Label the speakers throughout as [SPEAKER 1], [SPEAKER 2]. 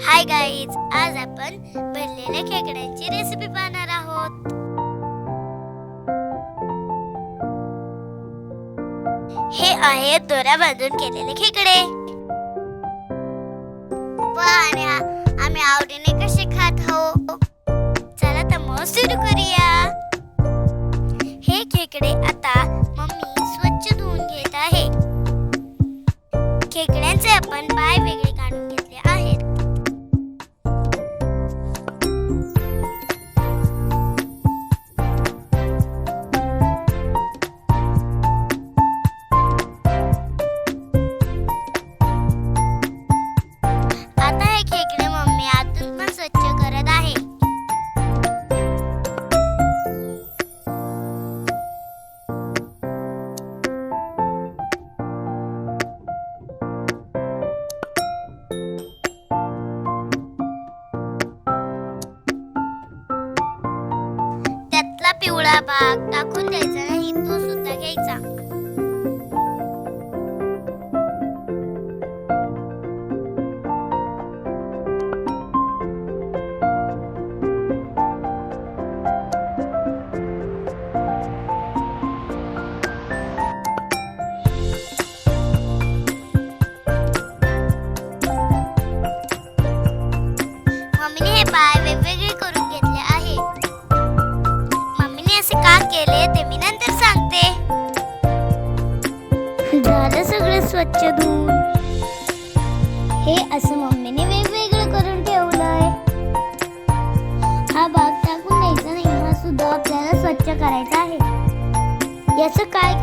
[SPEAKER 1] Hi guys आज आपण भरलेल्या खेकड्यांची रेसिपी पाहणार आहोत. हे आहे दोऱ्या बांधून केलेले खेकडे. पाहण्या आम्ही आवडीने कसे खात हो चला तर मग सुरू त्यातला भाग टाकून द्यायचा नाही तो सुद्धा घ्यायचा Bye. स्वच्छ धुवून हे असं मम्मीने वेगवेगळं करून ठेवलंय. हा भाग टाकून द्यायचा नाही हा सुद्धा आपल्याला स्वच्छ करायचा आहे. याचं काय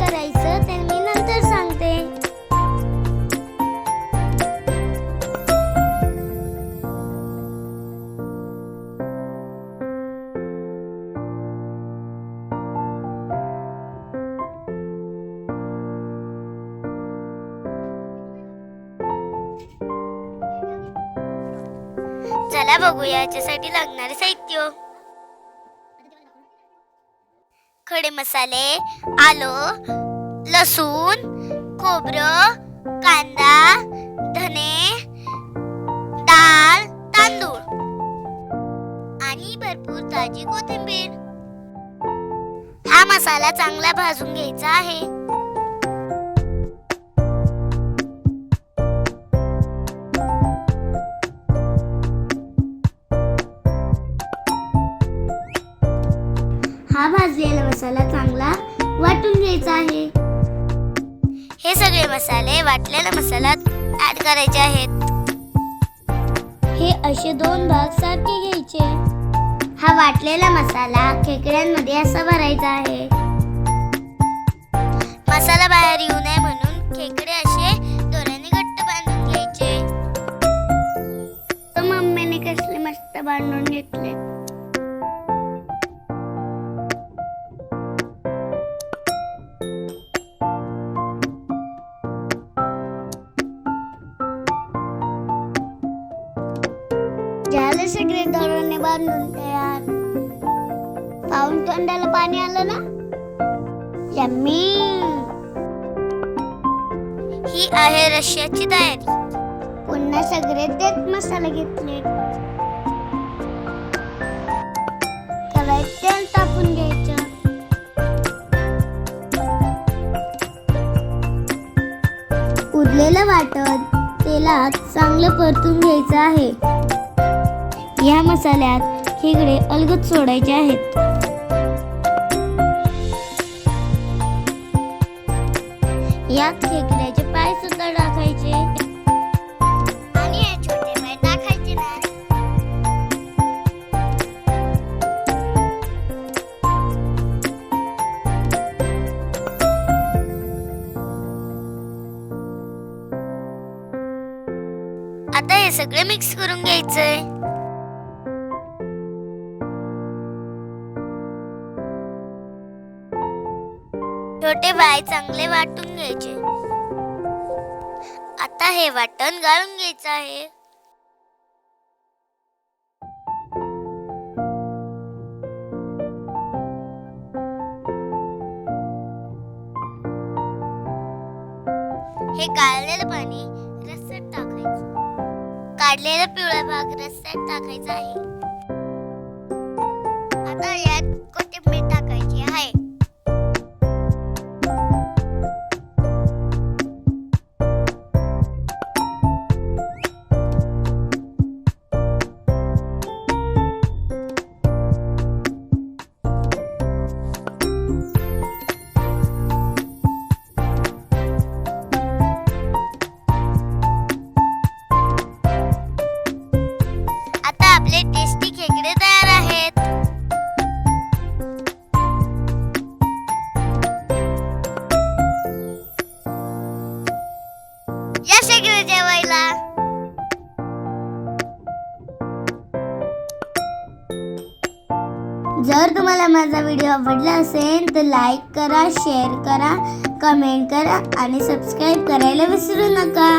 [SPEAKER 1] चला बघूया याच्यासाठी लागणारे साहित्य. खडे मसाले आलो लसूण खोबरं कांदा धने डाळ तांदूळ आणि भरपूर ताजी कोथिंबीर. हा मसाला चांगला भाजून घ्यायचा आहे. हा भाजलेला मसाला चांगला वाटून घ्यायचा आहे. हे सगळे मसाले वाटलेल्या मसाल्यात ऍड करायचे आहेत. हे असे दोन भाग सारखे घ्यायचे. हा वाटलेला मसाला खेकड्यांमध्ये असा भरायचा आहे. झाले सगळे दोराने बांधून तयार. पाऊन तोंडाला पाणी आलं ना? यम्मी. ही आहे रश्याची तयारी. पुन्हा सगळे तेच मसाले घेतले. तेल टाकून घ्यायचं. उरलेलं वाटण तेलात चांगलं परतून घ्यायचं आहे. या मसाल्यात खेकडे अलगद सोडायचे आहेत. यात खेकड्याचे पाय सुद्धा टाकायचे. आणि हे छोटे पाय टाकायचे नाही आता हे सगळे मिक्स करून घ्यायचंय. छोटे बाय चांगले वाटून घ्यायचे. आता हे वाटण गाळून घ्यायचं आहे. हे गाळलेलं पाणी रस्त्यात टाकायचं. काढलेला पिवळा भाग रस्त्यात टाकायचा आहे. आता यात कोथिंबीर टाकायची आहे. जर तुम्हाला माझा व्हिडिओ आवडला असेल तर लाईक करा शेअर करा कमेंट करा आणि सबस्क्राईब करायला विसरू नका.